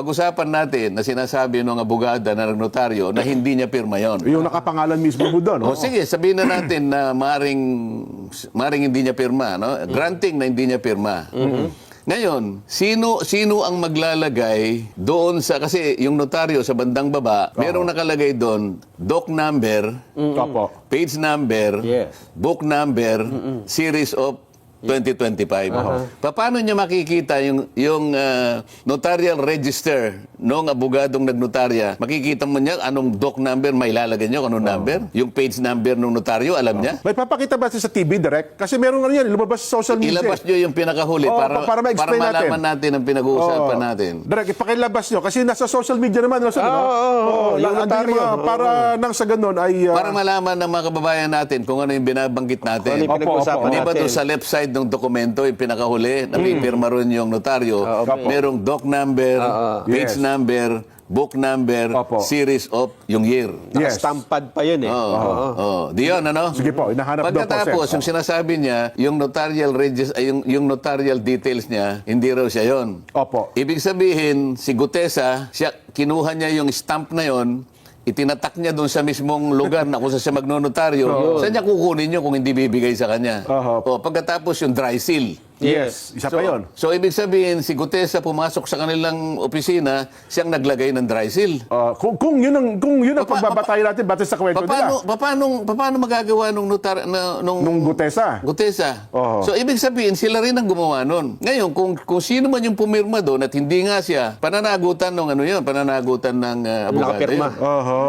Pag-usapan natin na sinasabi ng abogada na notaryo na hindi niya pirma yon. Yung nakapangalan mismo mo doon. O sige, sabihin na natin na maring, maring hindi niya pirma, no? Granting na hindi niya pirma. Ngayon, sino sino ang maglalagay doon sa kasi yung notaryo sa bandang baba, merong nakalagay doon doc number, Opo. page number, Yes. book number, series of 2025. Paano niya makikita yung yung ah, notarial register ng abogadong nagnotarya? Makikita mo niya anong doc number may ilalagay niyo, anong number? Yung page number ng notaryo, alam niya? May papakita ba siya sa TV direct? Kasi meron ano yan, lumabas sa social media. Ilabas niyo yung pinakahuli Oo, para, pa- para ma-explain natin. malaman natin ang pinag-uusapan Oo. natin. Direct, ipakilabas nyo. Kasi nasa social media naman. Nasa, Oo, oo, oo. yung Yung notaryo. Para nang sa ganun ay... ah, Para malaman ng mga kababayan natin kung ano yung binabanggit natin. Ano yung Opo, pinag-usapan opo. Hindi ba natin? doon sa left side ng dokumento, yung pinakahuli, na may pirma ron yung notaryo, opo. merong doc number, Oo. page Yes. number, book number, Opo. series of yung year. Yes. Nakastampad pa yun eh. Oo. Oo. Di yun, ano? Sige po, hinahanap daw po, Pagkatapos, sir. yung sinasabi niya, yung notarial regis, ay, yung, yung notarial details niya, hindi raw siya yon. Opo. Ibig sabihin, si Gutesa, siya, kinuha niya yung stamp na yon, itinatak niya doon sa mismong lugar na kung saan siya magnonotaryo, saan niya kukunin yun kung hindi bibigay sa kanya? Oho. O, pagkatapos yung dry seal. Yes. Isa pa yun. So, ibig sabihin, si Gutesa pumasok sa kanilang opisina, siyang naglagay ng dry seal. Ah, kung, kung yun ang, kung yun ang Pa- pa- pagbabatayin natin batay sa kwento Paano, nila. paano, paano magagawa nung notar, na, nung, Nung Gutesa. Gutesa. Oo. So, ibig sabihin, sila rin ang gumawa nun. Ngayon, kung, kung sino man yung pumirma doon at hindi nga siya, pananagutan ng ano yun, pananagutan ng uh, abogado Nakapirma. Oho.